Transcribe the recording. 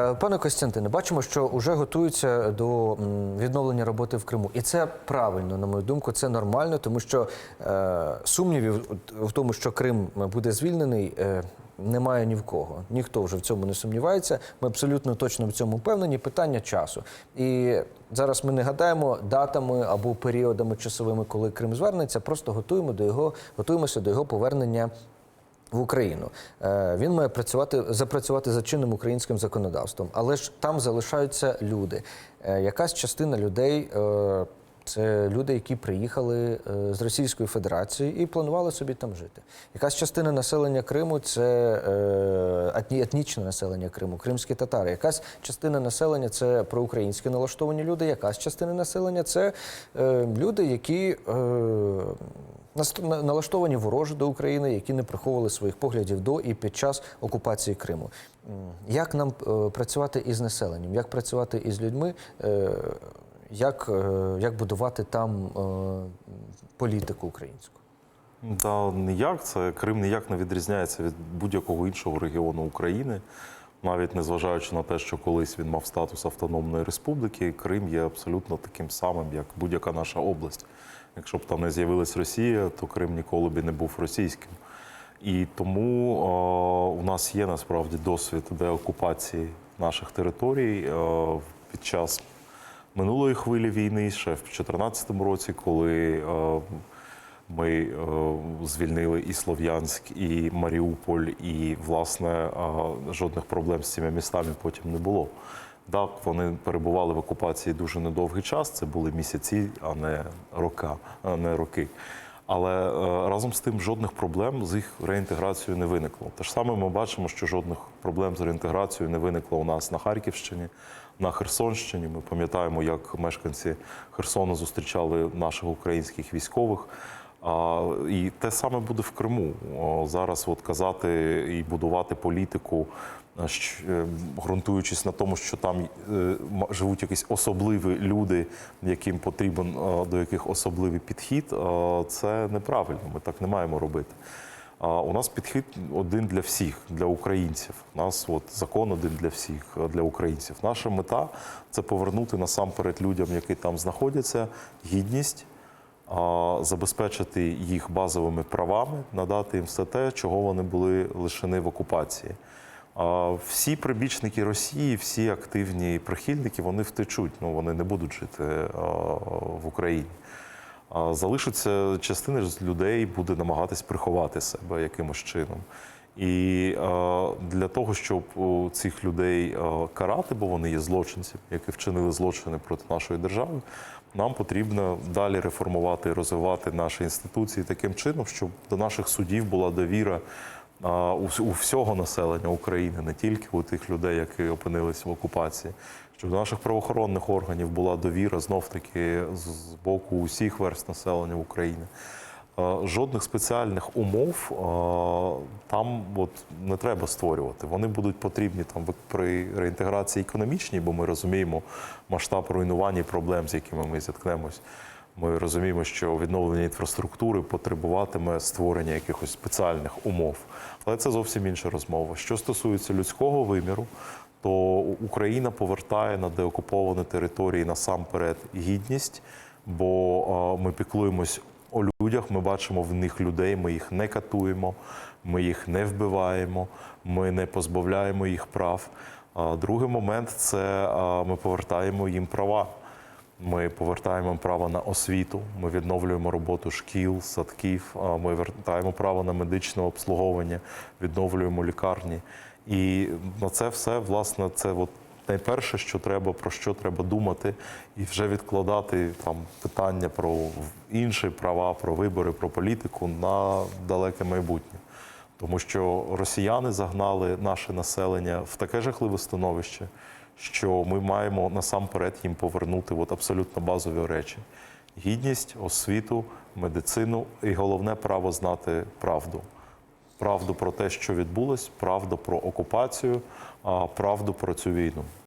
Е, Пане Костянтине, бачимо, що вже готуються до відновлення роботи в Криму, і це правильно, на мою думку, це нормально, тому що е, сумнівів в тому, що Крим буде звільнений. Е, немає ні в кого. Ніхто вже в цьому не сумнівається. Ми абсолютно точно в цьому впевнені. Питання часу. І зараз ми не гадаємо датами або періодами часовими, коли Крим звернеться. Просто готуємо до його, готуємося до його повернення в Україну. Е, Він має працювати запрацювати за чинним українським законодавством, але ж там залишаються люди. Е, Якась частина людей. е, Це люди, які приїхали з Російської Федерації і планували собі там жити. Якась частина населення Криму це етнічне населення Криму, кримські татари. Якась частина населення це проукраїнські налаштовані люди. Якась частина населення це люди, які налаштовані вороже до України, які не приховували своїх поглядів до і під час окупації Криму. Як нам е, працювати із населенням? Як працювати із людьми? Е, Як, е, як будувати там політику українську? Та ніяк це Крим ніяк не відрізняється від будь-якого іншого регіону України, навіть незважаючи на те, що колись він мав статус автономної республіки, Крим є абсолютно таким самим, як будь-яка наша область. Якщо б там не з'явилась Росія, то Крим ніколи б не був російським. І тому е, у нас є насправді досвід деокупації наших територій е, під час минулої хвилі війни, ще в 2014 році, коли е, ми е, звільнили і Слов'янськ, і Маріуполь, і власне жодних проблем з цими містами потім не було. Так, вони перебували в окупації дуже недовгий час. Це були місяці, а не рока, а не роки. Але е, разом з тим жодних проблем з їх реінтеграцією не виникло. Те ж саме ми бачимо, що жодних проблем з реінтеграцією не виникло у нас на Харківщині, на Херсонщині. Ми пам'ятаємо, як мешканці Херсону зустрічали наших українських військових. А, і те саме буде в Криму. Зараз от казати і будувати політику, щ- е, ґрунтуючись на тому, що там е, живуть якісь особливі люди, яким потрібен е, до яких особливий підхід, е, це неправильно. Ми так не маємо робити. А у нас підхід один для всіх, для українців. У нас от закон один для всіх, е, для українців. Наша мета це повернути насамперед людям, які там знаходяться, гідність забезпечити їх базовими правами, надати їм все те, чого вони були лишені в окупації. Всі прибічники Росії, всі активні прихильники, вони втечуть. Ну вони не будуть жити в Україні. Залишиться частина людей, буде намагатись приховати себе якимось чином. І е, для того, щоб цих людей е, карати, бо вони є злочинці, які вчинили злочини проти нашої держави, нам потрібно далі реформувати і розвивати наші інституції таким чином, щоб до наших судів була довіра а, у, всього населення України, не тільки у тих людей, які опинилися в окупації, щоб до наших правоохоронних органів була довіра знов таки з боку усіх верст населення України. Е, Жодних спеціальних умов е, там от не треба створювати. Вони будуть потрібні там при реінтеграції економічній, бо ми розуміємо масштаб руйнування і проблем, з якими ми зіткнемось. Ми розуміємо, що відновлення інфраструктури потребуватиме створення якихось спеціальних умов. Але це зовсім інша розмова. Що стосується людського виміру, то Україна повертає на деокуповані території насамперед гідність, бо е, ми піклуємось о людях, ми бачимо в них людей, ми їх не катуємо, ми їх не вбиваємо, ми не позбавляємо їх прав. Другий момент це ми повертаємо їм права. Ми повертаємо право на освіту, ми відновлюємо роботу шкіл, садків, ми вертаємо право на медичне обслуговування, відновлюємо лікарні. І на це все, власне, це от найперше, що треба, про що треба думати, і вже відкладати там питання про інші права, про вибори, про політику на далеке майбутнє. Тому що росіяни загнали наше населення в таке жахливе становище, що ми маємо насамперед їм повернути от абсолютно базові речі: гідність, освіту, медицину і головне право знати правду. Правду про те, що відбулось, правду про окупацію, правду про цю війну.